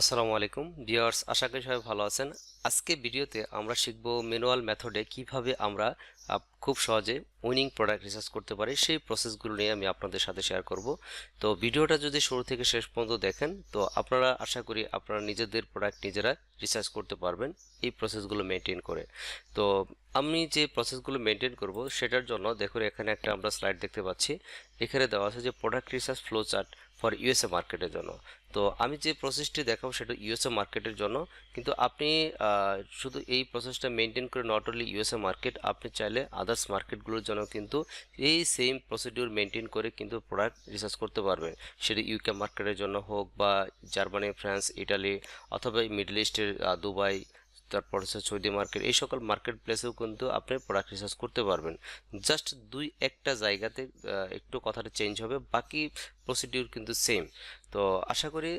আসসালামু আলাইকুম। ভিউয়ার্স আশা করি সবাই ভালো আছেন। আজকে ভিডিওতে আমরা শিখব ম্যানুয়াল মেথডে কীভাবে আমরা খুব সহজে উইনিং প্রোডাক্ট রিসার্চ করতে পারি। সেই প্রসেসগুলো নিয়ে আমি আপনাদের সাথে শেয়ার করব। তো ভিডিওটা যদি শুরু থেকে শেষ পর্যন্ত দেখেন, তো আপনারা, আশা করি আপনারা নিজেদের প্রোডাক্ট নিজেরা রিসার্চ করতে পারবেন এই প্রসেসগুলো মেনটেন করে। তো আমি যে প্রসেসগুলো মেনটেন করব, সেটার জন্য দেখুন এখানে একটা আমরা স্লাইড দেখতে পাচ্ছি। এখানে দেওয়া আছে যে product research flow chart. For U S A মার্কেটের জন্য। তো আমি যে প্রসেসটি দেখাবো সেটা ইউএসএ মার্কেটের জন্য। কিন্তু আপনি শুধু এই প্রসেসটা মেনটেন করে নট অনলি ইউএসএ মার্কেট আপনি চাইলে আদার্স মার্কেটগুলোর জন্য কিন্তু এই সেম প্রসিডিউর মেনটেন করে কিন্তু প্রোডাক্ট রিসার্চ করতে পারবেন। সেটা ইউকে মার্কেটের জন্য হোক বা জার্মানি ফ্রান্স ইটালি অথবা মিডল ইস্টের দুবাই তারপর হচ্ছে সৌদি মার্কেট এই সকল মার্কেট প্লেসেও কিন্তু আপনি প্রোডাক্ট রিসার্চ করতে পারবেন। জাস্ট দুই একটা জায়গাতে একটু কথাটা চেঞ্জ হবে, বাকি প্রসিডিউর কিন্তু সেম তো আশা করি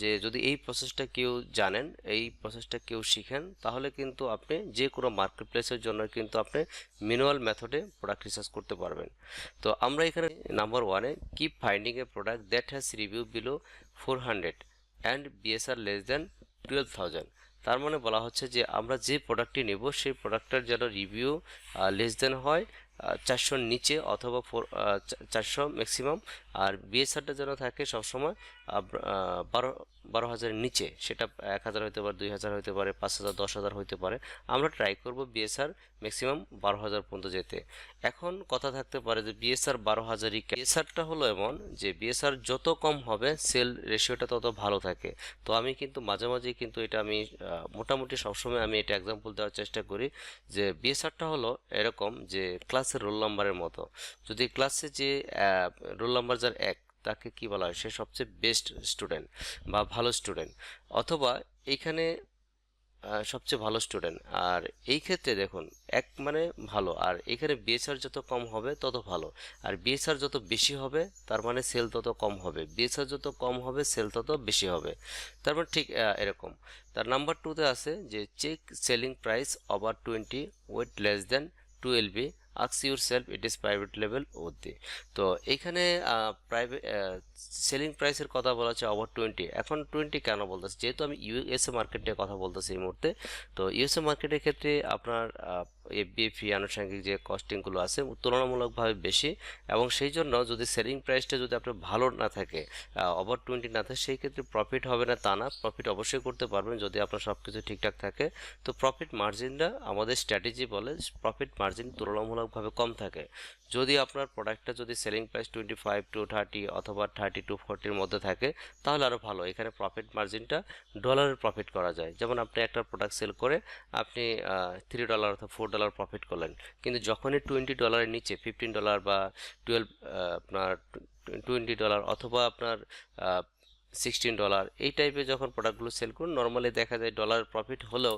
যে যদি এই প্রসেসটা কেউ জানেন, এই প্রসেসটা কেউ শিখেন, তাহলে কিন্তু আপনি যে কোনো মার্কেট প্লেসের জন্য কিন্তু আপনি ম্যানুয়াল মেথডে প্রোডাক্ট রিসার্চ করতে পারবেন। তো আমরা এখানে নাম্বার ওয়ানে keep finding a product that has review below four hundred and B S R less than twelve thousand তার মানে বলা হচ্ছে যে আমরা যে প্রোডাক্টটি নেব, সেই প্রোডাক্টটার যেন রিভিউ লেস দেন হয় চারশোর নিচে অথবা ফোর চারশো ম্যাক্সিমাম আর বিএসআরটা যেন থাকে সবসময় বারো বারো হাজারের নিচে, সেটা এক হাজার হতে পারে, দুই হাজার হতে পারে, পাঁচ হাজার, দশ হাজার হতে পারে, আমরা ট্রাই করব বিএসআর ম্যাক্সিমাম বারো হাজার পর্যন্ত যেতে। এখন কথা থাকতে পারে যে বিএসআর বারো হাজারই বিএসআরটা হলো এমন যে বিএসআর যত কম হবে সেল রেশিওটা তত ভালো থাকে। তো আমি কিন্তু মাঝে মাঝে কিন্তু এটা আমি মোটামুটি সবসময় আমি এটা এক্সাম্পল দেওয়ার চেষ্টা করি যে বিএসআরটা হলো এরকম যে ক্লাসের রোল নাম্বারের মতো। যদি ক্লাসে যে রোল নাম্বার যার এক তাকে কি বলা হয়? সে সবচেয়ে বেস্ট স্টুডেন্ট বা ভালো স্টুডেন্ট অথবা এইখানে সবচেয়ে ভালো স্টুডেন্ট আর এই ক্ষেত্রে দেখুন, এক মানে ভালো। আর এখানে বিএসআর যত কম হবে, তত ভালো। আর বিএসআর যত বেশি হবে, তার মানে সেল তত কম হবে। বিএসআর যত কম হবে সেল তত বেশি হবে। তার মানে ঠিক এরকম। তার নাম্বার টুতে আছে যে check selling price over twenty weight less than twelve আক্স yourself it is private level ওদি তো এইখানে প্রাইভেট সেলিং প্রাইসের কথা বলা হচ্ছে ওভার টোয়েন্টি এখন টোয়েন্টি কেন বলতেছে? যেহেতু আমি ইউএসএ মার্কেট নিয়ে কথা বলতেছি এই মুহূর্তে, তো ইউএসএ মার্কেটের ক্ষেত্রে আপনার এফবিএফি আনুষঙ্গিক যে কস্টিংগুলো আছে তুলনামূলকভাবে বেশি। এবং সেই জন্য যদি সেলিং প্রাইসটা যদি আপনার ভালো না থাকে ওভার টোয়েন্টি না থাকে, সেই ক্ষেত্রে প্রফিট হবে না তা না। প্রফিট অবশ্যই করতে পারবেন যদি আপনার সব কিছু ঠিকঠাক থাকে। তো প্রফিট মার্জিনটা আমাদের স্ট্র্যাটেজি বলে প্রফিট মার্জিন তুলনামূলকভাবে কম থাকে। যদি আপনার প্রোডাক্টটা যদি selling price twenty five to thirty অথবা থার্টি টু ফোরটির মধ্যে থাকে, তাহলে আরও ভালো। এখানে প্রফিট মার্জিনটা ডলারের প্রফিট করা যায়। যেমন আপনি একটা প্রোডাক্ট সেল করে, আপনি থ্রি ডলার অথবা ফোর ডলার প্রফিট করলেন। কিন্তু যখনই টোয়েন্টি ডলারের নিচে ফিফটিন ডলার বা টুয়েলভ আপনার টোয়েন্টি ডলার অথবা আপনার সিক্সটিন ডলার এই টাইপের যখন প্রোডাক্টগুলো সেল করুন নর্মালি দেখা যায় ডলার প্রফিট হলেও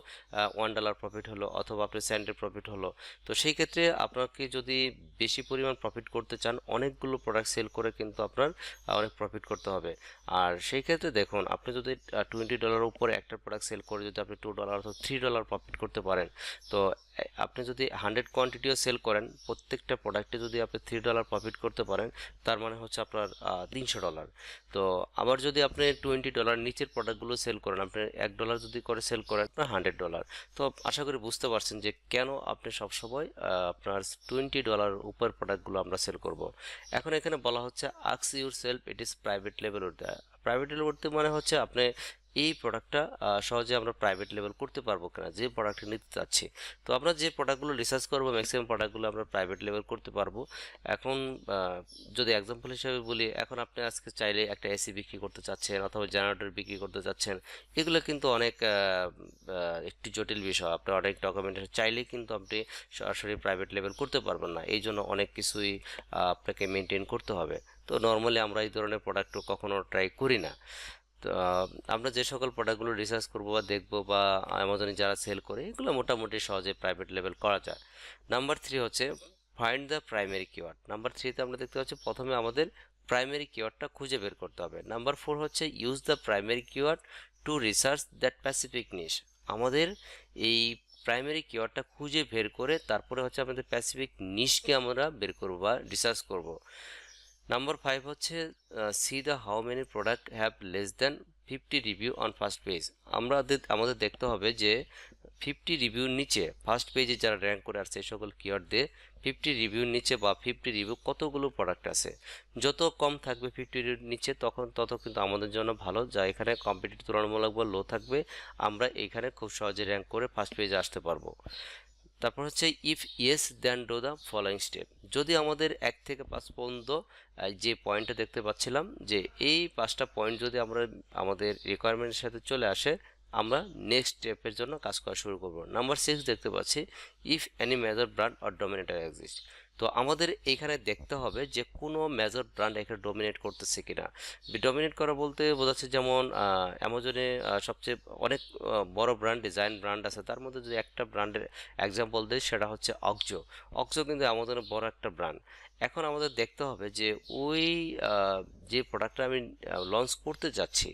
ওয়ান ডলার প্রফিট হলো অথবা আপনার সেন্টের প্রফিট হলো। তো সেই ক্ষেত্রে আপনাকে যদি বেশি পরিমাণ প্রফিট করতে চান, অনেকগুলো প্রোডাক্ট সেল করে কিন্তু আপনার অনেক প্রফিট করতে হবে। আর সেই ক্ষেত্রে দেখুন, আপনি যদি টোয়েন্টি ডলার উপরে একটা প্রোডাক্ট সেল করে যদি আপনি টু ডলার অথবা থ্রি ডলার প্রফিট করতে পারেন, তো আপনি যদি হান্ড্রেড কোয়ান্টিটিও সেল করেন, প্রত্যেকটা প্রোডাক্টে যদি আপনি থ্রি ডলার প্রফিট করতে পারেন, তার মানে হচ্ছে আপনার তিনশো ডলার তো আবার যদি আপনি টোয়েন্টি ডলার নিচের প্রোডাক্টগুলো সেল করেন, আপনি এক ডলার যদি করে সেল করেন, আপনার হান্ড্রেড ডলার তো আশা করি বুঝতে পারছেন যে কেন আপনি সবসময় আপনার টোয়েন্টি ডলার উপর প্রোডাক্টগুলো আমরা সেল করব। এখন এখানে বলা হচ্ছে আক্স yourself it is private level private level মানে হচ্ছে আপনি এই প্রোডাক্টটা সহজে আমরা প্রাইভেট লেভেল করতে পারব কিনা, যে প্রোডাক্টটা নিতে চাচ্ছি। তো আমরা যে প্রোডাক্টগুলো রিসার্চ করব ম্যাক্সিমাম প্রোডাক্টগুলো আমরা প্রাইভেট লেভেল করতে পারব। এখন যদি এক্সাম্পল হিসেবে বলি, এখন আপনি আজকে চাইলে একটা এসি বিক্রি করতে চাচ্ছেন অথবা জেনারেটর বিক্রি করতে চাচ্ছেন, এগুলো কিন্তু অনেক একটি জটিল বিষয়। আপনি অনেক ডকুমেন্টেশন চাইলেই কিন্তু আপনি সরাসরি প্রাইভেট লেভেল করতে পারবেন না। এই জন্য অনেক কিছুই আপনাকে মেনটেন করতে হবে। তো নর্মালি আমরা এই ধরনের প্রোডাক্ট কখনো ট্রাই করি না। আমরা যে সকল প্রোডাক্টগুলো রিসার্চ করব বা দেখব বা অ্যামাজনে যারা সেল করে, এগুলো মোটামুটি সহজে প্রাইভেট লেভেল করা যায়। নাম্বার থ্রি হচ্ছে find the primary keyword number থ্রিতে আমরা দেখতে পাচ্ছি প্রথমে আমাদের প্রাইমারি কিওয়ার্ডটা খুঁজে বের করতে হবে। নাম্বার ফোর হচ্ছে use the primary keyword to research that specific niche আমাদের এই প্রাইমারি কিওয়ার্ডটা খুঁজে বের করে তারপরে হচ্ছে আমাদের প্যাসিফিক নিশকে আমরা বের করব বা রিসার্চ করব। নাম্বার ফাইভ হচ্ছে see the how many product have less than fifty review on first page আমাদের আমাদের দেখতে হবে যে ফিফটি রিভিউর নিচে ফার্স্ট পেজে যারা র্যাঙ্ক করে আসছে সকল কিওয়ার্ড দিয়ে ফিফটি রিভিউর নিচে বা ফিফটি রিভিউ কতগুলো প্রোডাক্ট আছে। যত কম থাকবে ফিফটি নিচে, তখন, তত কিন্তু আমাদের জন্য ভালো। যা এখানে কম্পিটিটিভ তুলনামূলক বা লো থাকবে, আমরা এখানে খুব সহজে র্যাঙ্ক করে ফার্স্ট পেজে আসতে পারব। তারপর হচ্ছে if yes then do the following step যদি আমাদের এক থেকে পাঁচ পর্যন্ত যে পয়েন্টটা দেখতে পাচ্ছিলাম, যে এই পাঁচটা পয়েন্ট যদি আমরা, আমাদের রিকোয়ারমেন্টের সাথে চলে আসে, আমরা নেক্সট স্টেপের জন্য কাজ করা শুরু করব। নাম্বার সিক্স দেখতে পাচ্ছি if any major brand or dominator exist তো আমাদের এখানে দেখতে হবে যে কোনো মেজর ব্র্যান্ড এখানে ডমিনেট করতেছে কিনা। ডমিনেট করা বলতে বোঝাচ্ছে যেমন অ্যামাজনে সবচেয়ে অনেক বড় ব্র্যান্ড ডিজাইন ব্র্যান্ড আছে। তার মধ্যে যদি একটা ব্র্যান্ডের এক্সাম্পল দিই, সেটা হচ্ছে অক্সো অক্সো কিন্তু অ্যামাজনের বড় একটা ব্র্যান্ড এখন আমাদের দেখতে হবে যে ওই যে প্রোডাক্টটা আমি লঞ্চ করতে যাচ্ছি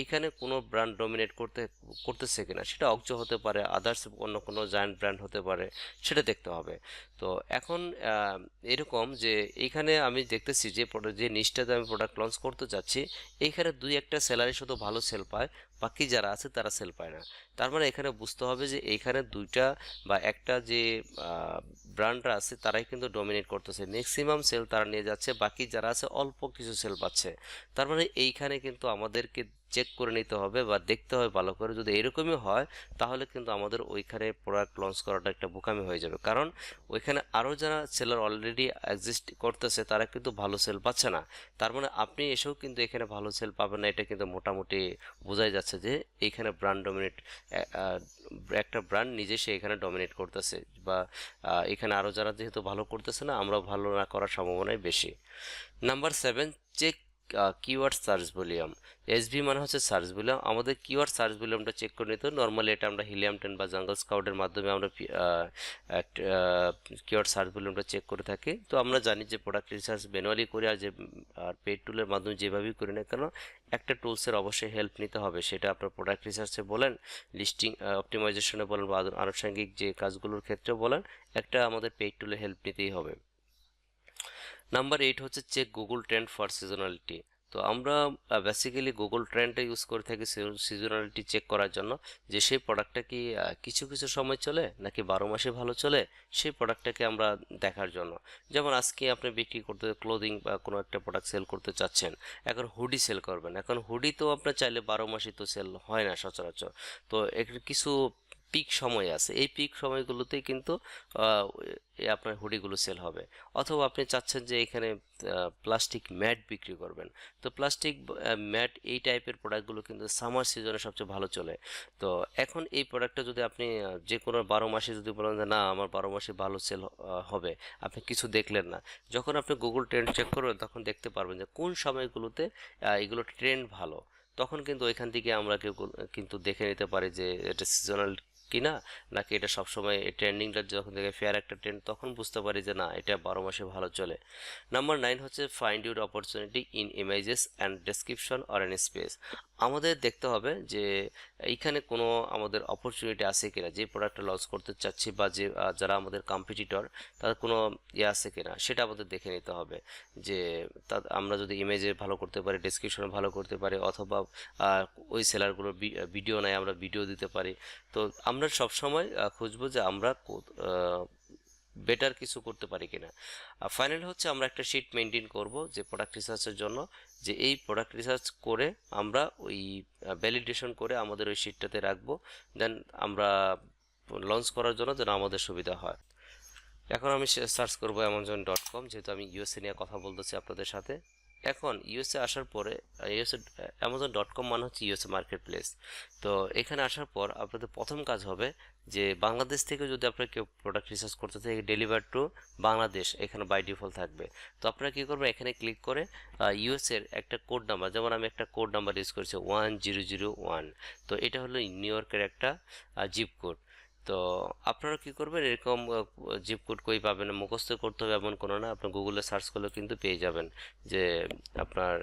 এইখানে কোনো ব্র্যান্ড ডমিনেট করতে, করতেছে কিনা সেটা অক্সো হতে পারে আদার্স অন্য কোনো জায়ান্ট ব্র্যান্ড হতে পারে, সেটা দেখতে হবে। তো এখন এরকম যে এইখানে আমি দেখতেছি যে যে নিচটাতে আমি প্রোডাক্ট লঞ্চ করতে চাচ্ছি এইখানে দুই একটা স্যালারি শুধু ভালো সেল পায়, বাকি যারা আছে তারা সেল পায় না। তার মানে এখানে বুঝতে হবে যে এইখানে দুইটা বা একটা যে ব্র্যান্ডরা আছে তারাই কিন্তু ডমিনেট করতেছে। ম্যাক্সিমাম সেল তারা নিয়ে যাচ্ছে, বাকি যারা আছে অল্প কিছু সেল পাচ্ছে। তার মানে এইখানে কিন্তু আমাদেরকে চেক করে নিতে হবে বা দেখতে হবে ভালো করে। যদি এরকমই হয়, তাহলে কিন্তু আমাদের ওইখানে প্রোডাক্ট লঞ্চ করাটা একটা বোকামি হয়ে যাবে। কারণ ওইখানে আরও যারা সেলার অলরেডি এক্সিস্ট করতেছে, তারা কিন্তু ভালো সেল পাচ্ছে না। তার মানে আপনি এসেও কিন্তু এখানে ভালো সেল পাবেন না, এটা কিন্তু মোটামুটি বোঝাই যাচ্ছে যে, এইখানে ব্র্যান্ড ডমিনেট একটা ব্র্যান্ড নিজে সে এখানে ডমিনেট করতেছে বা এখানে আরও যারা যেহেতু ভালো করতেছে না আমরা ভালো না করার সম্ভাবনাই বেশি। Number seven check keyword search volume SV মানে হচ্ছে সার্চ ভলিউম আমাদের কিওয়ার্ড সার্চ ভলিউমটা চেক করে নিতে নর্মালি এটা আমরা হিলিয়াম টেন বা জাঙ্গল স্কাউটের মাধ্যমে আমরা কিওয়ার্ড সার্চ ভলিউমটা চেক করে থাকি। তো আমরা জানি যে প্রোডাক্ট রিসার্চ ম্যানুয়ালি করে আর যে, আর পেড টুলের মাধ্যমে যেভাবেই করি না কেন, একটা টুলসের অবশ্যই হেল্প নিতে হবে। সেটা আপনার প্রোডাক্ট রিসার্চে বলেন লিস্টিং অপটিমাইজেশনে বলেন বা আনুষঙ্গিক যে কাজগুলোর ক্ষেত্রে বলেন, একটা আমাদের পেড টুলের হেল্প নিতেই হবে। নাম্বার এইট হচ্ছে check Google trend for seasonality তো আমরা বেসিক্যালি গুগল ট্রেন্ডটা ইউজ করে থাকি সিজনালিটি চেক করার জন্য, যে সেই প্রোডাক্টটা কি কিছু কিছু সময় চলে নাকি বারো মাসে ভালো চলে, সেই প্রোডাক্টটাকে আমরা দেখার জন্য। যেমন আজকে আপনি বিক্রি করতে ক্লোদিং বা কোনো একটা প্রোডাক্ট সেল করতে চাচ্ছেন, এখন হুডি সেল করবেন। এখন হুডি তো আপনার চাইলে বারো মাসে তো সেল হয় না সচরাচর। তো এর কিছু পিক সময় আছে। এই পিক সময়গুলোতেই কিন্তু আপনার হুডিগুলো সেল হবে। অথবা আপনি চাচ্ছেন যে এখানে প্লাস্টিক ম্যাট বিক্রি করবেন। তো প্লাস্টিক ম্যাট এই টাইপের প্রোডাক্টগুলো কিন্তু সামার সিজনে সবচেয়ে ভালো চলে। তো এখন এই প্রোডাক্টটা যদি আপনি যে কোনো বারো মাসে যদি বলেন যে, না, আমার বারো মাসে ভালো সেল হবে। আপনি কিছু দেখলেন না। যখন আপনি গুগল ট্রেন্ড চেক করবেন, তখন দেখতে পারবেন যে কোন সময়গুলোতে এগুলো ট্রেন্ড ভালো। তখন কিন্তু ওইখান থেকে আমরা কেউ কোন- কিন্তু দেখে নিতে পারি যে, এটা সিজনাল কিনা, নাকি এটা সবসময় ট্রেন্ডিংটা যখন থেকে ফেয়ার একটা ট্রেন্ড তখন বুঝতে পারি যে না, এটা বারো মাসে ভালো চলে। নাম্বার নাইন হচ্ছে find your opportunity in images and description or N space আমাদের দেখতে হবে যে এইখানে কোনো আমাদের অপরচুনিটি আছে কিনা? যে প্রোডাক্টটা লঞ্চ করতে চাচ্ছি বা যে যারা আমাদের কম্পিটিটর তাদের কোনো ইয়ে আছে কিনা? সেটা আমাদের দেখে নিতে হবে। যে তা আমরা যদি ইমেজে ভালো করতে পারি ডেসক্রিপশনে ভালো করতে পারি, অথবা ওই সেলারগুলোর ভিডিও নেয়, আমরা ভিডিও দিতে পারি। তো আমরা সবসময় খুঁজবো যে আমরা বেটার কিছু করতে পারি কিনা। আর ফাইনাল হচ্ছে আমরা একটা শিট মেনটেন করব যে প্রোডাক্ট রিসার্চের জন্য, যে এই প্রোডাক্ট রিসার্চ করে আমরা ওই ভ্যালিডেশন করে আমাদের ওই শিটটাতে রাখব দেন আমরা লঞ্চ করার জন্য যেন আমাদের সুবিধা হয়। এখন আমি সার্চ করব অ্যামাজন ডট কম যেহেতু আমি ইউএসএ নিয়ে কথা বলতেছি আপনাদের সাথে। এখন ইউএসএ আসার পরে ইউএসএ অ্যামাজন ডট কম মানে হচ্ছে ইউএসএ মার্কেট প্লেস তো এখানে আসার পর আপনাদের প্রথম কাজ হবে যে বাংলাদেশ থেকে যদি আপনারা কেউ প্রোডাক্ট রিসার্চ করতে থাকে ডেলিভার টু বাংলাদেশ, এখানে বাই ডিফল্ট থাকবে। তো আপনারা কী করবেন? এখানে ক্লিক করে ইউএসের একটা কোড নাম্বার যেমন আমি একটা কোড নাম্বার ইউজ করেছি ওয়ান জিরো জিরো ওয়ান তো এটা হলো নিউ ইয়র্কের একটা জিপ কোড তো আপনারা কি করবেন? এরকম জিপ কোড কই পাবেন মুখস্থ করতে হবে এমন কোনো না আপনার গুগলে সার্চ করলেও কিন্তু পেয়ে যাবেন যে আপনার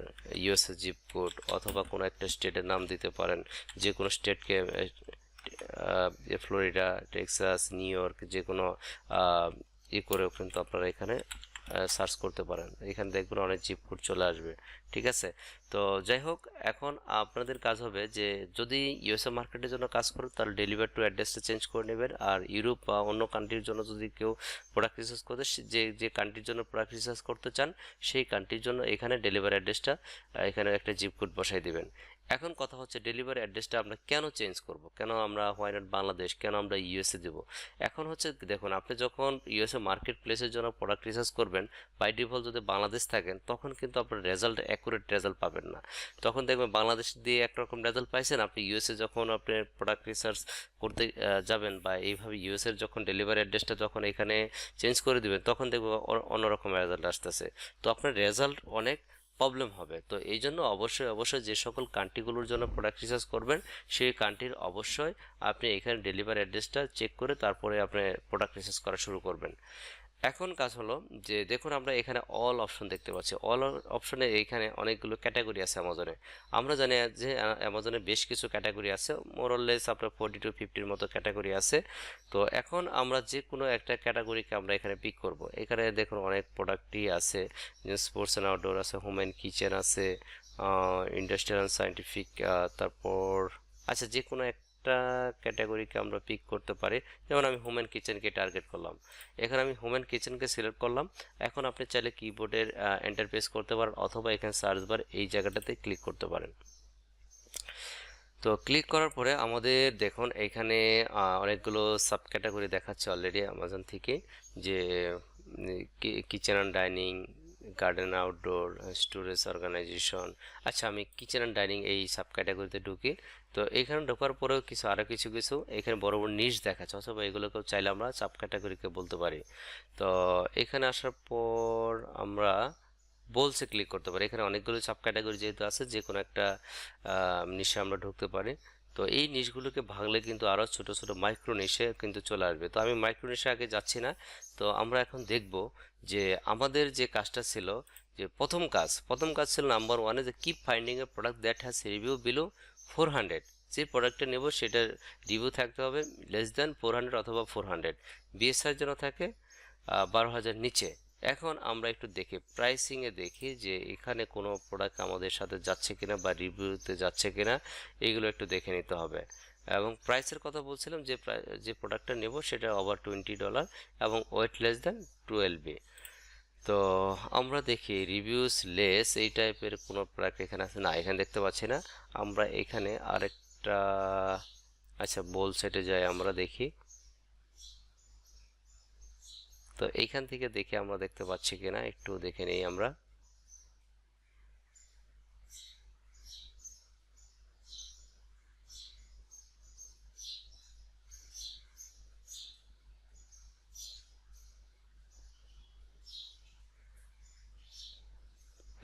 ইউএসএ জিপ কোড অথবা কোনো একটা স্টেটের নাম দিতে পারেন যে কোনো স্টেটকে ফ্লোরিডা, টেক্সাস, নিউ ইয়র্ক যে কোনো ই করেও কিন্তু আপনারা এখানে সার্চ করতে পারেন। এখানে দেখবেন অনেক জিপ কোড চলে আসবে, ঠিক আছে? তো যাই হোক, এখন আপনাদের কাজ হবে যে যদি ইউএসএ মার্কেটের জন্য কাজ করেন, তাহলে ডেলিভার টু অ্যাড্রেসটা চেঞ্জ করে নেবেন। আর ইউরোপ বা অন্য কান্ট্রির জন্য যদি কেউ প্রোডাক্ট রিসার্চ করতে যে যে কান্ট্রির জন্য প্রোডাক্ট রিসার্চ করতে চান, সেই কান্ট্রির জন্য এখানে ডেলিভারি অ্যাড্রেসটা এখানে একটা জিপ কোড বসাই দিবেন। এখন কথা হচ্ছে ডেলিভারি অ্যাড্রেসটা আমরা কেন চেঞ্জ করব? কেন আমরা হোয়াই নট বাংলাদেশ? কেন আমরা ইউএসএ দেব? এখন হচ্ছে দেখুন, আপনি যখন ইউএসএ মার্কেট প্লেসের জন্য প্রোডাক্ট রিসার্চ করবেন বাই ডিফল্ট যদি বাংলাদেশ থাকেন, তখন কিন্তু আপনার রেজাল্ট অ্যাকুরেট রেজাল্ট পাবেন না। তখন দেখবেন বাংলাদেশ দিয়ে একরকম রেজাল্ট পাইছেন, আপনি ইউএসএ যখন আপনি প্রোডাক্ট রিসার্চ করতে যাবেন বা এইভাবে ইউএসএর যখন ডেলিভারি অ্যাড্রেসটা যখন এখানে চেঞ্জ করে দিবেন, তখন দেখব অ- অন্যরকম রেজাল্ট আসতেছে। তো আপনার রেজাল্ট অনেক প্রবলেম হবে। তো এই জন্য অবশ্যই অবশ্যই যে সকল কান্ট্রিগুলোর জন্য প্রোডাক্ট রিসার্চ করবেন, সেই কান্ট্রির অবশ্যই আপনি এখানে ডেলিভারি অ্যাড্রেসটা চেক করে তারপরে আপনি প্রোডাক্ট রিসার্চ করা শুরু করবেন। এখন কাজ হলো যে দেখুন আমরা এখানে অল অপশন দেখতে পাচ্ছি। অল অপশনে এইখানে অনেকগুলো ক্যাটাগরি আছে অ্যামাজনে আমরা জানি যে অ্যামাজনে বেশ কিছু ক্যাটাগরি আছে। মোরললেস আপনার ফোর্টি টু ফিফটির মতো ক্যাটাগরি আছে। তো এখন আমরা যে কোনো একটা ক্যাটাগরিকে আমরা এখানে পিক করব। এখানে দেখুন অনেক প্রোডাক্টই আছে। স্পোর্টস অ্যান্ড আউটডোর আছে হোম অ্যান্ড কিচেন আছে ইন্ডাস্ট্রিয়াল সায়েন্টিফিক তারপর আচ্ছা যে কোনো একটা ক্যাটাগরিকে আমরা পিক করতে পারি। যেমন আমি হোম অ্যান্ড কিচেনকে টার্গেট করলাম। এখানে আমি হোম অ্যান্ড কিচেনকে সিলেক্ট করলাম। এখন আপনি চাইলে কিবোর্ডের এন্টার প্রেস করতে পারেন অথবা এখানে সার্চ বার এই জায়গাটাতে ক্লিক করতে পারেন। তো ক্লিক করার পরে আমাদের দেখুন এখানে অনেকগুলো সাব ক্যাটাগরি দেখাচ্ছে অলরেডি অ্যামাজন থেকে যে kitchen and dining garden outdoor storage organization আচ্ছা আমি কিচেন অ্যান্ড ডাইনিং এই সাব ক্যাটাগরিতে ঢুকি। তো এখানে ঢোকার পরেও কিছু আরও কিছু কিছু, এখানে বড় বড় নিশ দেখাচ্ছে, অথবা এগুলোকেও চাইলে আমরা সাব ক্যাটাগরিকে বলতে পারি। তো এখানে আসার পর আমরা বলছে ক্লিক করতে পারি। এখানে অনেকগুলো সাব ক্যাটাগরি যেহেতু আছে যে কোনো একটা নিশে আমরা ঢুকতে পারি। তো এই নিশগুলোকে ভাঙলে কিন্তু আরও ছোট ছোট মাইক্রো নিশে কিন্তু চলে আসবে। তো আমি মাইক্রো নিশে আগে যাচ্ছি না। তো আমরা এখন দেখব যে আমাদের যে কাজটা ছিল, যে প্রথম কাজ প্রথম কাজ ছিল নাম্বার ওয়ানে যে keep finding a product that has review below four hundred যে প্রোডাক্টটা নেব সেটার রিভিউ থাকতে হবে লেস দ্যান ফোর হান্ড্রেড অথবা four hundred B S R যেন থাকে বারো হাজার নিচে। এখন আমরা একটু দেখি প্রাইসিংয়ে দেখি যে এখানে কোনো প্রোডাক্ট আমাদের সাথে যাচ্ছে কিনা বা রিভিউতে যাচ্ছে কিনা, এগুলো একটু দেখে নিতে হবে। এবং প্রাইসের কথা বলছিলাম যে যে প্রোডাক্টটা নেব সেটা ওভার টোয়েন্টি ডলার এবং ওয়েট লেস দেন টুয়েলভ তো আমরা দেখি রিভিউস লেস এই টাইপের কোনো প্রোডাক্ট এখানে আছে? না, এখানে দেখতে পাচ্ছি না। আমরা এখানে আরেকটা আচ্ছা বোল সেটে যাই, আমরা দেখি। তো এইখান থেকে দেখে আমরা দেখতে পাচ্ছি কিনা একটু দেখে নেই আমরা।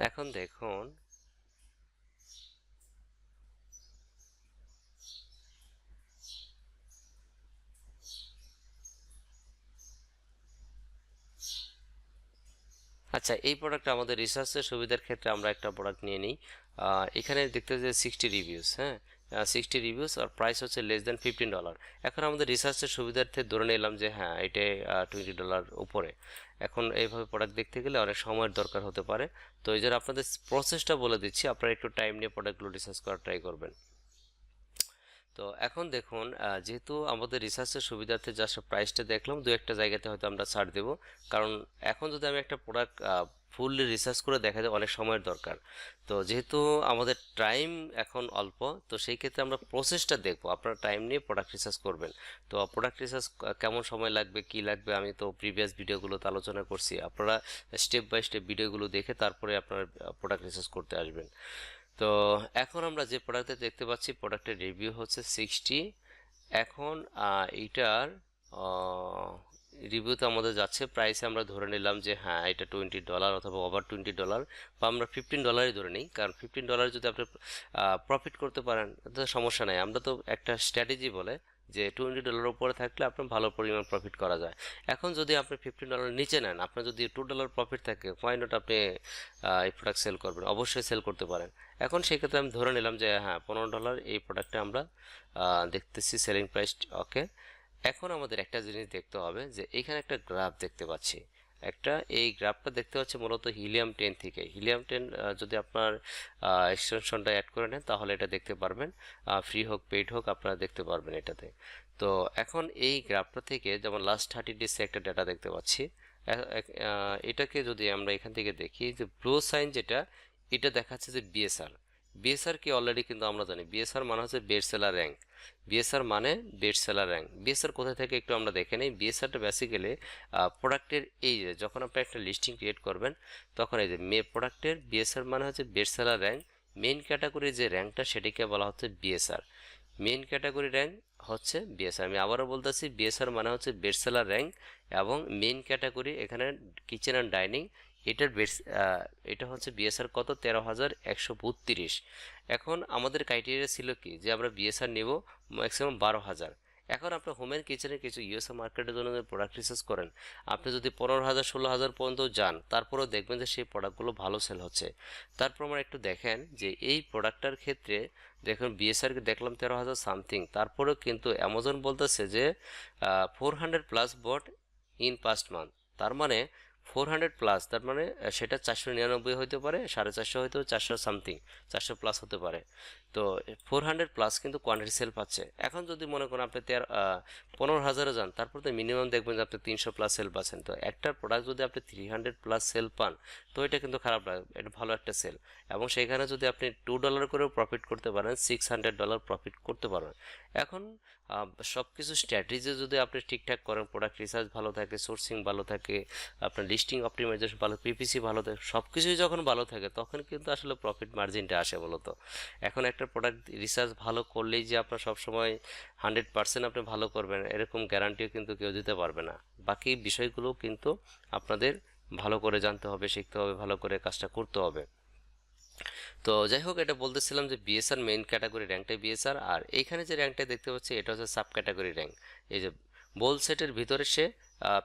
এখন দেখুন আচ্ছা এই প্রোডাক্ট আমাদের রিসার্চের সুবিধার ক্ষেত্রে আমরা একটা প্রোডাক্ট নিয়ে নিই। এখানে দেখতে যে সিক্সটি রিভিউস হ্যাঁ? সিক্সটি রিভিউস আর প্রাইস হচ্ছে লেস দেন ফিফটিন ডলার এখন আমাদের রিসার্চের সুবিধার্থে ধরে নিলাম যে হ্যাঁ এটা টোয়েন্টি ডলার উপরে। এখন এইভাবে প্রোডাক্ট দেখতে গেলে অনেক সময়ের দরকার হতে পারে। তো এই জন্য আপনাদের প্রসেসটা বলে দিচ্ছি। আপনারা একটু টাইম নিয়ে প্রোডাক্টগুলো রিসার্চ করার ট্রাই করবেন। তো এখন দেখুন যেহেতু আমাদের রিসার্চের সুবিধার্থে জাস্ট প্রাইসটা দেখলাম, দু একটা জায়গাতে হয়তো আমরা ছাড় দেব। কারণ এখন যদি আমি একটা প্রোডাক্ট ফুললি রিসার্চ করে দেখা যায় অনেক সময়ের দরকার। তো যেহেতু আমাদের টাইম এখন অল্প, তো সেই ক্ষেত্রে আমরা প্রসেসটা দেখব। আপনারা টাইম নিয়ে প্রোডাক্ট রিসার্চ করবেন। তো প্রোডাক্ট রিসার্চ কেমন সময় লাগবে, কি লাগবে, আমি তো প্রিভিয়াস ভিডিওগুলোতে আলোচনা করছি। আপনারা স্টেপ বাই স্টেপ ভিডিওগুলো দেখে তারপরে আপনারা প্রোডাক্ট রিসার্চ করতে আসবেন। তো এখন আমরা যে প্রোডাক্টে দেখতে পাচ্ছি প্রোডাক্টের রিভিউ হচ্ছে সিক্সটি এখন এইটার রিভিউতে আমাদের যাচ্ছে। প্রাইসে আমরা ধরে নিলাম যে হ্যাঁ এটা টোয়েন্টি ডলার অথবা ওভার টোয়েন্টি ডলার বা আমরা ফিফটিন ডলারই ধরে নিই। কারণ ফিফটিন ডলার যদি আপনি প্রফিট করতে পারেন তো সমস্যা নেই। আমরা তো একটা স্ট্র্যাটেজি বলে যে টোয়েন্টি ডলার উপরে থাকলে আপনার ভালো পরিমাণ প্রফিট করা যায়। এখন যদি আপনি ফিফটিন ডলার নিচে নেন, আপনার যদি টু ডলার প্রফিট থাকে হোয়াই নট আপনি এই প্রোডাক্ট সেল করবেন? অবশ্যই সেল করতে পারেন। এখন সেক্ষেত্রে আমি ধরে নিলাম যে হ্যাঁ পনেরো ডলার এই প্রোডাক্টে আমরা দেখতেছি সেলিং প্রাইস ওকে এখন আমাদের একটা জিনিস দেখতে হবে যে, এখানে একটা গ্রাফ দেখতে পাচ্ছি। একটা এই গ্রাফটা দেখতে পাচ্ছি মূলত হিলিয়াম টেন থেকে। হিলিয়াম টেন যদি আপনার এক্সটেনশনটা অ্যাড করে নেন, তাহলে এটা দেখতে পারবেন। ফ্রি হোক পেইড হোক, আপনারা দেখতে পারবেন এটাতে। তো এখন এই গ্রাফটা থেকে যেমন লাস্ট থার্টি ডেজে একটা ডাটা দেখতে পাচ্ছি। এটাকে যদি আমরা এখান থেকে দেখি, যে ব্লু সাইন যেটা, এটা দেখাচ্ছে যে বিএসআর বিএসআর কি অলরেডি কিন্তু আমরা জানি। বিএসআর মানে হচ্ছে বেড সেলার র্যাঙ্ক বিএসআর মানে বেড সেলার র্যাঙ্ক বিএসআর কোথা থেকে একটু আমরা দেখে নিই। বিএসআরটা বেসিক্যালি প্রোডাক্টের এই যে যখন আপনি একটা লিস্টিং ক্রিয়েট করবেন, তখন এই যে মে প্রোডাক্টের বিএসআর মানে হচ্ছে বেড সেলার র্যাঙ্ক মেইন ক্যাটাগরির যে র্যাঙ্কটা সেটিকে বলা হচ্ছে বিএসআর মেইন ক্যাটাগরি র্যাঙ্ক হচ্ছে বিএসআর আমি আবারও বলতেছি বিএসআর মানে হচ্ছে বেড সেলার র্যাঙ্ক এবং মেইন ক্যাটাগরি এখানে কিচেন অ্যান্ড ডাইনিং এটার বেস এটা হচ্ছে বিএসআর কত? তেরো হাজার একশো বত্রিশ। এখন আমাদের ক্রাইটেরিয়া ছিল কি? যে আমরা বিএসআর নেব ম্যাক্সিমাম বারো হাজার। এখন আপনার হোম অ্যান্ড কিচেনের কিছু ইউএসএ মার্কেটের জন্য প্রোডাক্ট রিসার্চ করেন, আপনি যদি পনেরো হাজার, ষোলো হাজার পর্যন্ত যান, তারপরেও দেখবেন যে সেই প্রোডাক্টগুলো ভালো সেল হচ্ছে। তারপর আমরা একটু দেখেন যে এই প্রোডাক্টটার ক্ষেত্রে, দেখুন বিএসআরকে দেখলাম তেরো হাজার সামথিং তারপরেও কিন্তু অ্যামাজন বলতেছে যে four hundred plus bought in past month তার মানে ফোর হান্ড্রেড প্লাস, তার মানে সেটা চারশো নিরানব্বই হতে পারে, সাড়ে চারশো হয়তো চারশো সামথিং, চারশো প্লাস হতে পারে। তো ফোর হান্ড্রেড প্লাস কিন্তু কোয়ান্টিটি সেল পাচ্ছে। এখন যদি মনে করেন আপনি তেরো পনেরো হাজারে যান, তারপর তো মিনিমাম দেখবেন যে আপনি তিনশো প্লাস সেল পাচ্ছেন। তো একটা প্রোডাক্ট যদি আপনি থ্রি হান্ড্রেড প্লাস সেল পান, তো এটা কিন্তু খারাপ লাগে এটা ভালো একটা সেল। এবং সেখানে যদি আপনি টু ডলার করেও প্রফিট করতে পারেন সিক্স হান্ড্রেড ডলার প্রফিট করতে পারবেন। এখন সব কিছু স্ট্র্যাটেজি যদি আপনি ঠিকঠাক করেন প্রোডাক্ট রিসার্চ ভালো থাকে সোর্সিং ভালো থাকে, আপনার লিস্টিং অপটিমাইজেশন ভালো পিপিসি ভালো থাকে সব কিছুই যখন ভালো থাকে, তখন কিন্তু আসলে প্রফিট মার্জিনটা আসে বলতো। এখন একটা প্রোডাক্ট রিসার্চ ভালো করলেই যে আপনার সবসময় হান্ড্রেড পার্সেন্ট আপনি ভালো করবেন, এরকম গ্যারান্টিও কিন্তু কেউ দিতে পারবে না। বাকি বিষয়গুলো কিন্তু আপনাদের ভালো করে জানতে হবে, শিখতে হবে, ভালো করে কাজটা করতে হবে। তো যাই হোক এটা বলতেছিলাম যে বিএসআর মেইন ক্যাটাগরি র্যাঙ্কটা বিএসআর আর এইখানে যে র্যাঙ্কটা দেখতে পাচ্ছি, এটা হচ্ছে সাব ক্যাটাগরি র্যাঙ্ক এই যে বোল সেটের ভিতরে সে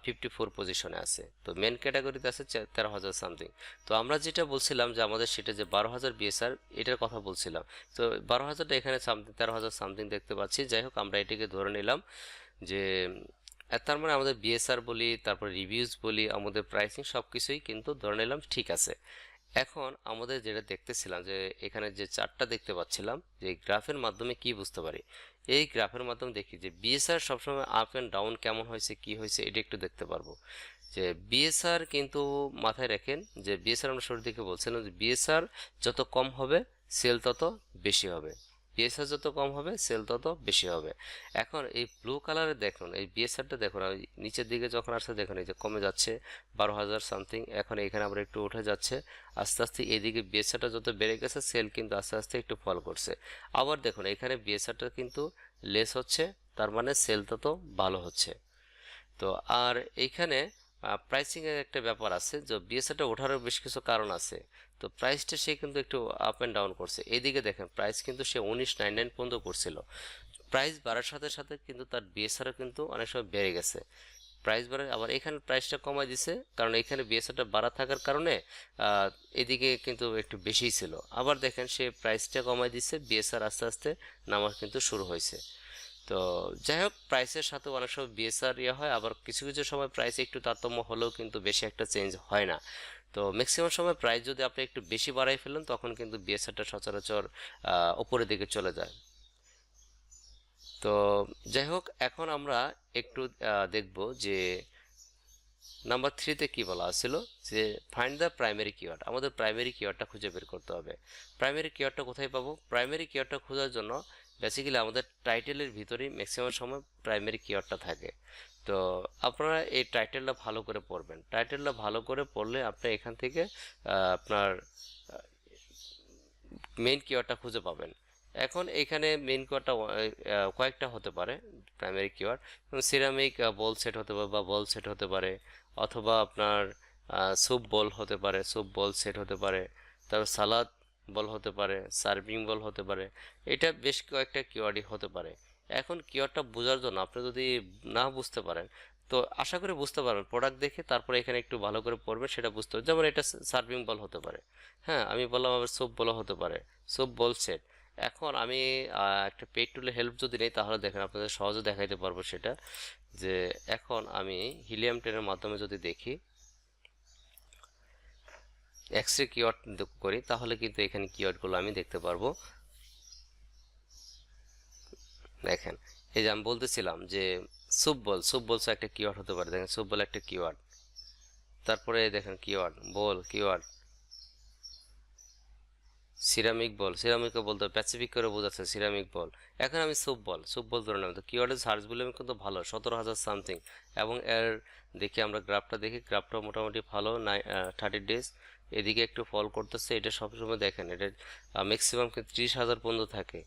ফিফটি ফোর পজিশনে আছে। তো মেন ক্যাটাগরিতে আছে তেরো হাজার সামথিং তো আমরা যেটা বলছিলাম যে আমাদের সেটা যে বারো হাজার বিএসআর এটার কথা বলছিলাম। তো বারো হাজারটা এখানে সামথিং তেরো হাজার সামথিং দেখতে পাচ্ছি। যাই হোক আমরা এটিকে ধরে নিলাম যে তার মানে আমাদের বিএসআর বলি, তারপর রিভিউজ বলি, আমাদের প্রাইসিং সব কিছুই কিন্তু ধরে নিলাম ঠিক আছে। এখন আমাদের যেটা দেখতেছিলাম যে এখানে যে চারটা দেখতে পাচ্ছিলাম, যে গ্রাফের মাধ্যমে কি বুঝতে পারি? এই গ্রাফের মাধ্যমে দেখি যে বিএসআর সবসময় আপ অ্যান্ড ডাউন কেমন হয়েছে, কি হয়েছে, এটা একটু দেখতে পারব। যে বিএসআর কিন্তু মাথায় রাখেন যে বিএসআর আমরা শরীর দিকে বলছিলাম যে বিএসআর যত কম হবে সেল তত বেশি হবে। বিএসআর যত কম হবে সেল তত বেশি হবে। এখন এই ব্লু কালারে দেখুন, এই বিএসআরটা দেখুন আর নিচের দিকে যখন আসছে, দেখুন এই যে কমে যাচ্ছে, বারো হাজার সামথিং এখন এখানে আবার একটু উঠে যাচ্ছে। আস্তে আস্তে এদিকে বিএসআরটা যত বেড়ে গেছে সেল কিন্তু আস্তে আস্তে একটু ফল করছে। আবার দেখুন, এখানে বিএসআরটা কিন্তু লেস হচ্ছে, তার মানে সেল তত ভালো হচ্ছে। তো আর এইখানে প্রাইসিংয়ের একটা ব্যাপার আছে, যে বিএসআরটা ওঠারও বেশ কিছু কারণ আছে। তো প্রাইসটা সে কিন্তু একটু আপ অ্যান্ড ডাউন করছে। এদিকে দেখেন প্রাইস কিন্তু সে উনিশ নাইন নাইন পর্যন্ত করছিল। প্রাইস বাড়ার সাথে সাথে কিন্তু তার বিএসআরও কিন্তু অনেক সময় বেড়ে গেছে। প্রাইস বাড়ে আবার এখানে প্রাইসটা কমাই দিছে, কারণ এখানে বিএসআরটা বাড়া থাকার কারণে এদিকে কিন্তু একটু বেশিই ছিল। আবার দেখেন, সে প্রাইসটা কমাই দিছে বিএসআর আস্তে আস্তে নামা কিন্তু শুরু হয়েছে। তো যাই হোক প্রাইসের সাথে অনেক সময় বিএসআর ইয়ে হয়, আবার কিছু কিছু সময় প্রাইস একটু তারতম্য হলেও কিন্তু বেশি একটা চেঞ্জ হয় না। তো ম্যাক্সিমাম সময় প্রাইস যদি আপনি একটু বেশি বাড়াই ফেলেন, তখন কিন্তু বিএসআরটা সচরাচর ওপরের দিকে চলে যায়। তো যাই হোক, এখন আমরা একটু দেখব যে নাম্বার থ্রিতে কি বলা ছিল যে ফাইন্ড দ্য প্রাইমারি কিওয়ার্ড আমাদের প্রাইমারি কিওয়ার্ডটা খুঁজে বের করতে হবে। প্রাইমারি কিওয়ার্ডটা কোথায় পাবো? প্রাইমারি কিওয়ার্ডটা খোঁজার জন্য বেসিক্যালি আমাদের টাইটেলের ভিতরেই ম্যাক্সিমাম সময় প্রাইমারি কিওয়ার্ডটা থাকে। তো আপনারা এই টাইটেলটা ভালো করে পড়বেন। টাইটেলটা ভালো করে পড়লে আপনি এখান থেকে আপনার মেইন কিওয়ার্ডটা খুঁজে পাবেন। এখন এখানে মেইন কিওয়ার্ডটা কয়েকটা হতে পারে primary keyword ceramic bowl set হতে পারে বা বল সেট হতে পারে, অথবা আপনার স্যুপ বল হতে পারে স্যুপ বল সেট হতে পারে, তারপর সালাদ বল হতে পারে সার্ভিং বল হতে পারে। এটা বেশ কয়েকটা কিওয়ার্ডই হতে পারে। এখন কিওয়ার্ডটা বোঝার জন্য আপনি যদি না বুঝতে পারেন, তো আশা করি বুঝতে পারবেন। প্রোডাক্ট দেখে তারপরে এখানে একটু ভালো করে পড়বেন, সেটা বুঝতে হবে যেমন এটা সার্ভিং বল হতে পারে। হ্যাঁ আমি বললাম আবার সোপ বলও হতে পারে। সোপ বল সেট এখন আমি একটা পেড টুলে হেল্প যদি নেই, তাহলে দেখেন আপনাদের সহজে দেখাইতে পারব সেটা। যে এখন আমি হিলিয়াম টেনের মাধ্যমে যদি দেখি এক্স রে কিওয়ার্ড করি, তাহলে কিন্তু এখানে কিওয়ার্ডগুলো আমি দেখতে পারব। দেখেন, এই যে আমি বলতেছিলাম যে সুবল সুবল একটা কিওয়ার্ড হতে পারে। দেখেন সুবল একটা কিওয়ার্ড তারপরে দেখেন keyword bowl keyword ceramic bowl, সিরামিকও বলতে প্যাসিফিক করে বোঝাচ্ছে সিরামিক বল। এখন আমি সুপ বল সুপ বল ধরে নেব। তো কিওয়ার্ডের সার্চ বলে কিন্তু ভালো, সতেরো হাজার সামথিং এবং এর দেখি আমরা গ্রাফটা দেখি গ্রাফটা মোটামুটি ভালো নাই থার্টি ডেজ এদিকে একটু ফল করতেছে, এটা সবসময় দেখেন, এটা ম্যাক্সিমাম ত্রিশ হাজার পর্যন্ত থাকে।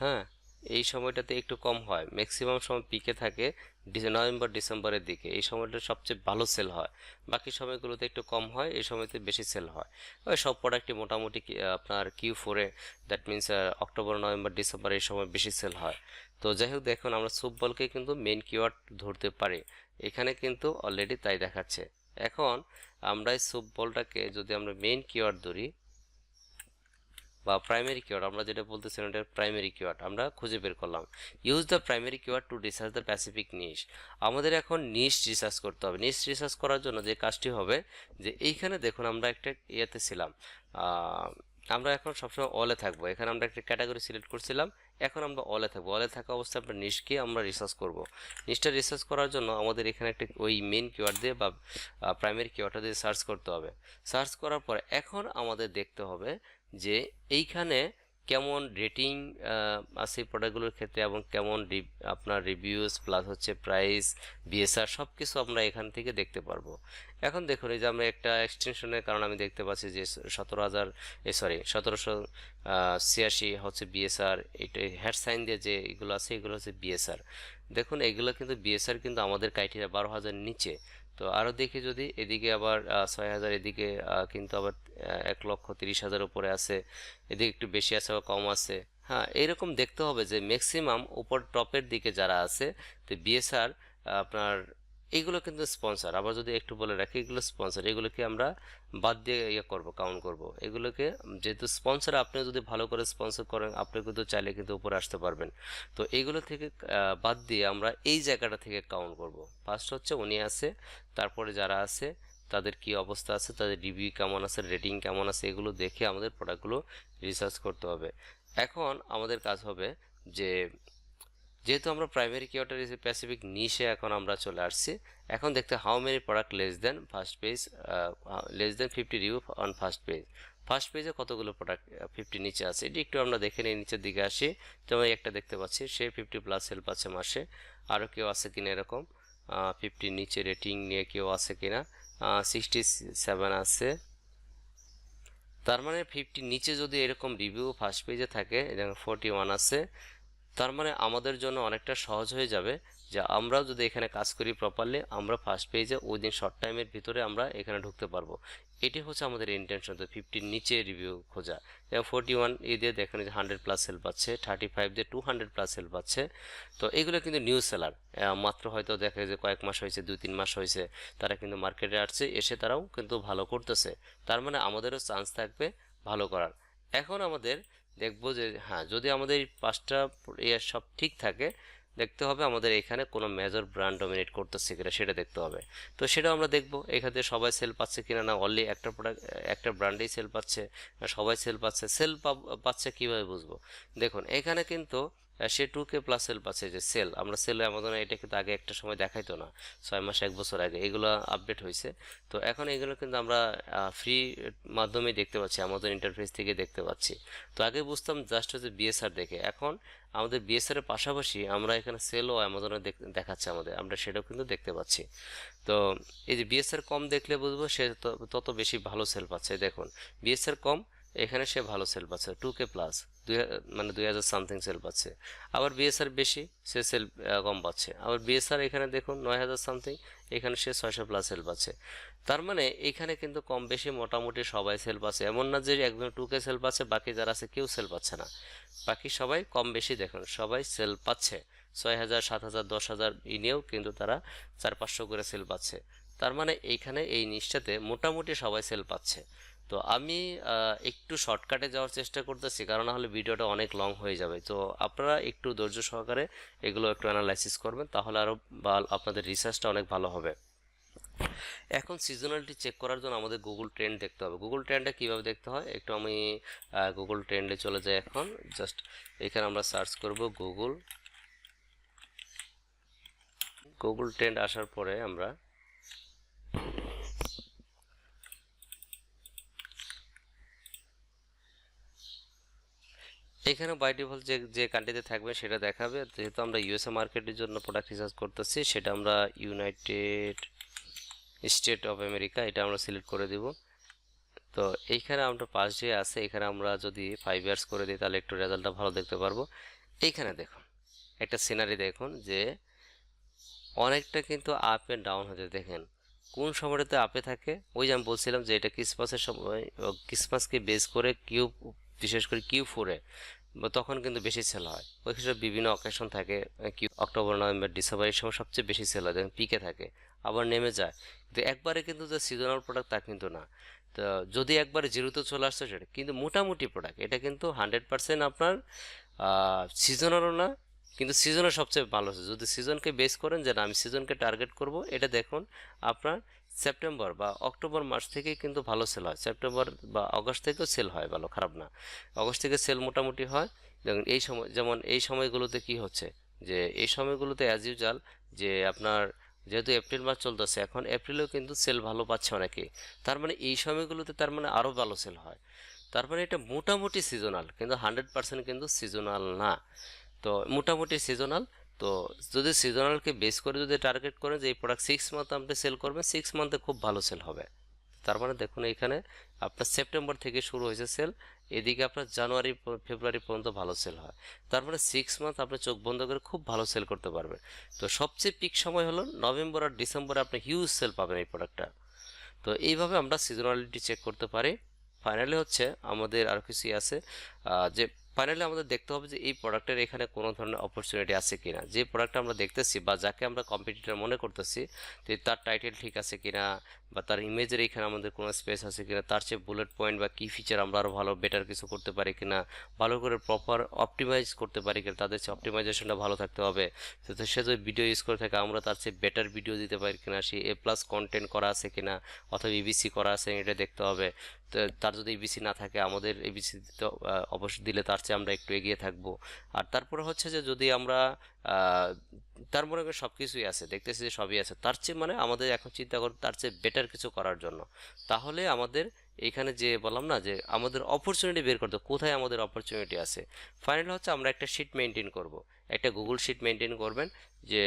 হ্যাঁ? এই সময়টাতে একটু কম হয়। ম্যাক্সিমাম সময় পিকে থাকে নভেম্বর ডিসেম্বরের দিকে। এই সময়টা সবচেয়ে ভালো সেল হয়। বাকি সময়গুলোতে একটু কম হয়, এই সময়তে বেশি সেল হয়। ওই সব প্রোডাক্টই মোটামুটি আপনার কিউ ফোরে that means October November December এই সময় বেশি সেল হয়। তো যাই হোক, দেখুন, আমরা সুপ বলকে কিন্তু মেন কিওয়ার্ড ধরতে পারি। এখানে কিন্তু অলরেডি তাই দেখাচ্ছে। এখন আমরা এই সুপ বলটাকে যদি আমরা মেন কিওয়ার্ড ধরি বা প্রাইমারি কিওয়ার্ড আমরা যেটা বলতেছিলাম এটা প্রাইমারি কিওয়ার্ড আমরা খুঁজে বের করলাম। Use the primary keyword to research the pacific niche আমাদের এখন নিশ রিসার্চ করতে হবে। নিশ রিসার্চ করার জন্য যে কাজটি হবে, যে এইখানে দেখুন আমরা একটা ইয়েতে ছিলাম। আমরা এখন সবসময় অলে থাকব। এখানে আমরা একটা ক্যাটাগরি সিলেক্ট করছিলাম। এখন আমরা অলে থাকব। অলে থাকা অবস্থায় আমরা নিশকে আমরা রিসার্চ করব। নিশটা রিসার্চ করার জন্য আমাদের এখানে একটা ওই মেন কিওয়ার্ড দিয়ে বা প্রাইমারি কিওয়ার্ডটা দিয়ে সার্চ করতে হবে। সার্চ করার পর এখন আমাদের দেখতে হবে যে এইখানে কেমন রেটিং আছে প্রোডাক্টগুলোর ক্ষেত্রে এবং কেমন আপনার রিভিউস প্লাস হচ্ছে প্রাইস বিএসআর সব কিছু আমরা এখান থেকে দেখতে পারব। এখন দেখুন, এই যে আমরা একটা এক্সটেনশনের কারণে আমি দেখতে পাচ্ছি যে সতেরো হাজার, এ সরি সতেরোশো ছিয়াশি হচ্ছে বিএসআর এটা হেড সাইন দিয়ে যে এগুলো আছে, এগুলো হচ্ছে বিএসআর দেখুন, এগুলো কিন্তু বিএসআর কিন্তু আমাদের ক্রাইটেরিয়া বারো হাজার নিচে। তো আরও দেখি যদি এদিকে আবার ছয় হাজার এদিকে কিন্তু আবার এক লক্ষ তিরিশ হাজার উপরে আছে, এদিকে একটু বেশি আছে বা কম আছে। হ্যাঁ এইরকম দেখতে হবে যে ম্যাক্সিমাম উপর টপের দিকে যারা আছে, তো বিএসআর আপনার এইগুলো কিন্তু স্পন্সর আবার যদি একটু বলে রাখি, এগুলো স্পন্সর এগুলোকে আমরা বাদ দিয়ে ইয়ে করব কাউন্ট করব। এগুলোকে যেহেতু স্পন্সর আপনি যদি ভালো করে স্পন্সর করেন, আপনি কিন্তু চাইলে কিন্তু উপরে আসতে পারবেন। তো এইগুলো থেকে বাদ দিয়ে আমরা এই জায়গাটা থেকে কাউন্ট করব। ফার্স্ট হচ্ছে উনি আছে, তারপরে যারা আছে, তাদের কি অবস্থা আছে, তাদের রিভিউ কেমন আছে রেটিং কেমন আছে, এগুলো দেখে আমাদের প্রোডাক্টগুলো রিসার্চ করতে হবে। এখন আমাদের কাজ হবে যে যেহেতু আমরা প্রাইমারি কিওয়ার্ডের স্পেসিফিক নিশে এখন আমরা চলে আসছি, এখন দেখতে how many product less than first page less than fifty review on first page first পেজে কতগুলো প্রোডাক্ট ফিফটি নিচে আছে? এটি একটু আমরা দেখে নিই, নিচের দিকে আসি। যেমন একটা দেখতে পাচ্ছি, সে ফিফটি প্লাস সেল পাচ্ছে মাসে। আরও কেউ আছে কিনা এরকম? ফিফটি নিচে রেটিং নিয়ে কেউ আছে কিনা? সিক্সটি সেভেন আছে। তার মানে ফিফটি নিচে যদি এরকম রিভিউ ফার্স্ট পেজে থাকে ফোরটি ওয়ান আছে। তার মানে আমাদের জন্য অনেকটা সহজ হয়ে যাবে যে আমরাও যদি এখানে কাজ করি প্রপারলি আমরা ফার্স্ট পেজে ওই দিন শর্ট টাইমের ভিতরে আমরা এখানে ঢুকতে পারব। এটি হচ্ছে আমাদের ইন্টেনশন তো ফিফটির নিচে রিভিউ খোঁজা। এবং ফোরটি ওয়ান এ দিয়ে দেখেন যে হান্ড্রেড প্লাস সেল পাচ্ছে থার্টি ফাইভ দিয়ে টু হান্ড্রেড প্লাস সেল পাচ্ছে। তো এগুলো কিন্তু নিউ সেলার মাত্র হয়তো দেখে যে কয়েক মাস হয়েছে, দুই তিন মাস হয়েছে, তারা কিন্তু মার্কেটে আসছে, এসে তারাও কিন্তু ভালো করতেছে। তার মানে আমাদেরও চান্স থাকবে ভালো করার। এখন আমাদের দেখব যে হ্যাঁ যদি আমাদের পাঁচটা ইয়ার সব ঠিক থাকে, দেখতে হবে আমাদের এখানে কোনো মেজর ব্র্যান্ড ডমিনেট করতেছে কিনা, সেটা দেখতে হবে। তো সেটাও আমরা দেখব, এখানে সবাই সেল পাচ্ছে কিনা না অনলি একটা প্রোডাক্ট একটা ব্র্যান্ডেই সেল পাচ্ছে, সবাই সেল পাচ্ছে সেল পাচ্ছে কীভাবে বুঝব? দেখুন, এখানে কিন্তু সে টু কে প্লাস সেল পাচ্ছে যে সেল আমরা সেল অ্যামাজনে এটা কিন্তু আগে একটা সময় দেখাইতো না, ছয় মাস, এক বছর আগে। এগুলো আপডেট হয়েছে তো এখন এগুলো কিন্তু আমরা ফ্রি মাধ্যমে দেখতে পাচ্ছি আমাদের ইন্টারফেস থেকে দেখতে পাচ্ছি। তো আগে বুঝতাম জাস্ট হচ্ছে বিএসআর দেখে। এখন আমাদের বিএসআর এর পাশাপাশি আমরা এখানে সেল ও অ্যামাজনে দেখাচ্ছে আমাদের। আমরা সেটাও কিন্তু দেখতে পাচ্ছি। তো এই যে বিএসআর কম দেখলে বুঝব, সে তত বেশি ভালো সেল পাচ্ছে। দেখুন বিএসআর কম, এখানে সে ভালো সেল পাচ্ছে টু কে প্লাস দুই মানে দুই হাজার সামথিং সেল পাচ্ছে। আবার বিএসআর বেশি, সে সেল কম পাচ্ছে। আবার বিএসআর এখানে দেখুন নয় হাজার সামথিং এখানে সে ছয়শো প্লাস সেল পাচ্ছে। তার মানে এখানে কিন্তু কম বেশি মোটামুটি সবাই সেল পাচ্ছে। এমন না যে একদম টুকে সেল পাচ্ছে, বাকি যারা আছে কেউ সেল পাচ্ছে না। বাকি সবাই কম বেশি দেখুন, সবাই সেল পাচ্ছে। ছয় হাজার, সাত হাজার, দশ হাজার ইনিয়েও কিন্তু তারা চার পাঁচশো করে সেল পাচ্ছে। তার মানে এইখানে এই নিচটাতে মোটামুটি সবাই সেল পাচ্ছে। তো আমি একটু শর্টকাটে যাওয়ার চেষ্টা করতেছি, কারণ হলে ভিডিওটা অনেক লং হয়ে যাবে। তো আপনারা একটু ধৈর্য সহকারে এগুলো একটু অ্যানালাইসিস করবেন, তাহলে আরও আপনাদের রিসার্চটা অনেক ভালো হবে। এখন সিজনালিটি চেক করার জন্য আমাদের গুগল ট্রেন্ড দেখতে হবে। গুগল ট্রেন্ডটা কীভাবে দেখতে হয়? একটু আমি গুগল ট্রেন্ডে চলে যাই এখন। জাস্ট এখানে আমরা সার্চ করব গুগল গুগল ট্রেন্ড আসার পরে আমরা এখানে বাই ডিফল্ট যে যে কান্ট্রিতে থাকবে সেটা দেখাবে। যেহেতু আমরা ইউএসএ মার্কেটের জন্য প্রোডাক্ট রিসার্চ করতেছি, সেটা আমরা ইউনাইটেড স্টেট অফ আমেরিকা এটা আমরা সিলেক্ট করে দিব। তো এইখানে আমরা পাঁচ যে আছে, এখানে আমরা যদি ফাইভ ইয়ার্স করে দিই, তাহলে একটু রেজাল্টটা ভালো দেখতে পারব। এইখানে দেখুন, একটা সিনারি দেখুন যে অনেকটা কিন্তু আপ অ্যান্ড ডাউন হতে দেখেন, কোন সময়টাতে আপে থাকে? ওই যে আমি বলছিলাম যে এটা ক্রিসমাসের সময় ক্রিসমাসকে বেস করে কিউ বিশেষ করে কিউ ফোরে তখন কিন্তু বেশি সেল হয়। ওই ক্ষেত্রে বিভিন্ন অকেশন থাকে কিউ অক্টোবর, নভেম্বর, ডিসেম্বর এই সময় সবচেয়ে বেশি সেল হয় পিকে থাকে, আবার নেমে যায়। কিন্তু একবারে কিন্তু যে সিজনাল প্রোডাক্ট তা কিন্তু না। তো যদি একবারে জিরোতে চলে আসছে সেটা, কিন্তু মোটামুটি প্রোডাক্ট এটা কিন্তু হান্ড্রেড পার্সেন্ট আপনার সিজনালও না, কিন্তু সিজনে সবচেয়ে ভালো। যদি সিজনকে বেস করেন যে না, আমি সিজনকে টার্গেট করব, এটা দেখুন আপনার সেপ্টেম্বর বা অক্টোবর মাস থেকে কিন্তু ভালো সেল হয়। সেপ্টেম্বর বা আগস্ট থেকেও সেল হয় ভালো, খারাপ না। আগস্ট থেকে সেল মোটামুটি হয়। দেখুন এই সময়, যেমন এই সময়গুলোতে কি হচ্ছে? যে এই সময়গুলোতে অ্যাজ ইউজাল যে আপনার যেহেতু এপ্রিল মাস চলতেছে, এখন এপ্রিলেও কিন্তু সেল ভালো পাচ্ছে অনেকে। তার মানে এই সময়গুলোতে তার মানে আরও ভালো সেল হয়। তার মানে এটা মোটামুটি সিজনাল কিন্তু হান্ড্রেড পার্সেন্ট কিন্তু সিজনাল না। তো মোটামুটি সিজনাল তো যদি সিজনালকে বেস করে যদি টার্গেট করেন যে এই প্রোডাক্ট সিক্স মান্থ আপনি সেল করবেন সিক্স মান্থে খুব ভালো সেল হবে। তার মানে দেখুন এখানে আপনার সেপ্টেম্বর থেকে শুরু হয়েছে সেল এদিকে আপনার জানুয়ারি ফেব্রুয়ারি পর্যন্ত ভালো সেল হয়। তার মানে সিক্স মান্থ আপনি চোখ বন্ধ করে খুব ভালো সেল করতে পারবেন। তো সবচেয়ে পিক সময় হলো নভেম্বর আর ডিসেম্বরে আপনি হিউজ সেল পাবেন এই প্রোডাক্টটা তো এইভাবে আমরা সিজনালিটি চেক করতে পারি। ফাইনালি হচ্ছে আমাদের আর কিছু আছে যে ফাইনালি আমাদের দেখতে হবে যে এই প্রোডাক্টের এখানে কোনো ধরনের অপরচুনিটি আছে কিনা। যে প্রোডাক্টটা আমরা দেখতেছি বা যাকে আমরা কম্পিটিটর মনে করতেছি, যে তার টাইটেল ঠিক আছে কিনা বা তার ইমেজের এখানে আমাদের কোনো স্পেস আছে কিনা, তার চেয়ে বুলেট পয়েন্ট বা কি ফিচার আমরা আরও ভালো বেটার কিছু করতে পারি কিনা, ভালো করে প্রপার অপটিমাইজ করতে পারি কিনা, তাদের চেয়ে অপটিমাইজেশনটা ভালো থাকতে হবে। সে যদি ভিডিও ইউজ করে থাকে, আমরা তার চেয়ে বেটার ভিডিও দিতে পারি কিনা, সে এ প্লাস কন্টেন্ট করা আছে কিনা, অথবা ইবিসি করা আছে, এটা দেখতে হবে। তার যদি ইবিসি না থাকে, আমাদের ইবিসি দিতে অবশ্যই দিলে তার চেয়ে আমরা একটু এগিয়ে থাকব। আর তারপরে হচ্ছে যে যদি আমরা তার মনে করে সব কিছুই আছে, দেখতেছি যে সবই আছে। তার চেয়ে মানে আমাদের এখন চিন্তা করতে তার চেয়ে বেটার কিছু করার জন্য। তাহলে আমাদের এখানে যে বললাম না যে আমাদের অপরচুনিটি বের করতে কোথায় আমাদের অপরচুনিটি আছে? ফাইনাল হচ্ছে আমরা একটা শিট মেনটেন করব। একটা গুগল শিট মেনটেন করবেন যে,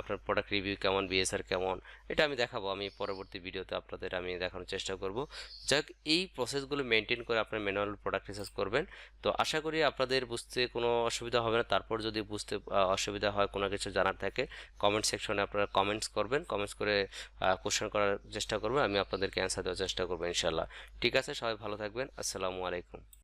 আপনার প্রোডাক্ট রিভিউ কেমন বিএসআর কেমন, এটা আমি দেখাবো। আমি পরবর্তী ভিডিওতে আপনাদের আমি দেখানোর চেষ্টা করব। যাক, এই প্রসেসগুলো মেনটেন করে আপনার ম্যানুয়াল প্রোডাক্ট রিসার্চ করবেন। তো আশা করি আপনাদের বুঝতে কোনো অসুবিধা হবে না। তারপর যদি বুঝতে অসুবিধা হয়, কোনো কিছু জানার থাকে কমেন্ট সেকশনে আপনারা কমেন্টস করবেন। কমেন্টস করে কোশ্চেন করার চেষ্টা করবেন। আমি আপনাদেরকে অ্যান্সার দেওয়ার চেষ্টা করব ইনশাল্লাহ ঠিক আছে, সবাই ভালো থাকবেন। আসসালামু আলাইকুম।